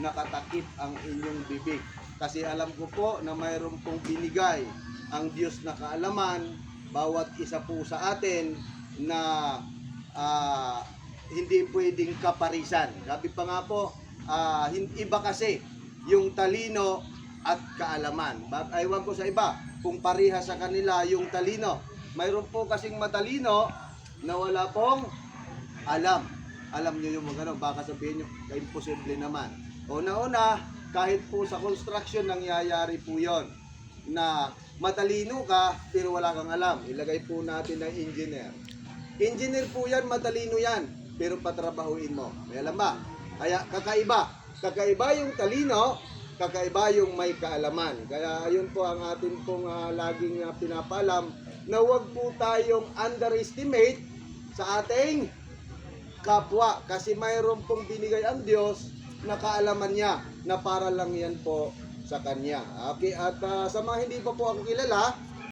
nakatakip ang inyong bibig. Kasi alam ko po na mayroon pong binigay ang Diyos na kaalaman bawat isa po sa atin na ah, hindi pwedeng kaparisan. Sabi pa nga po, hin- iba kasi yung talino at kaalaman. Aywan ko sa iba, kung pariha sa kanila yung talino. Mayroon po kasing matalino na wala pong alam. Alam nyo yung mga ano, baka sabihin nyo, imposible naman. Una-una, kahit po sa construction nangyayari po yon na matalino ka pero wala kang alam. Ilagay po natin ng engineer. Engineer po yan, matalino yan, pero patrabahuin mo. May alam ba? Kaya kakaiba. Kakaiba yung talino, kakaiba yung may kaalaman. Kaya ayun po ang atin pong ah, laging ah, pinapalam na huwag po tayong underestimate sa ating kapwa kasi mayroon pong binigay ang Diyos na kaalaman niya na para lang yan po sa kanya. Okay, at ah, sa mga hindi pa po ako kilala,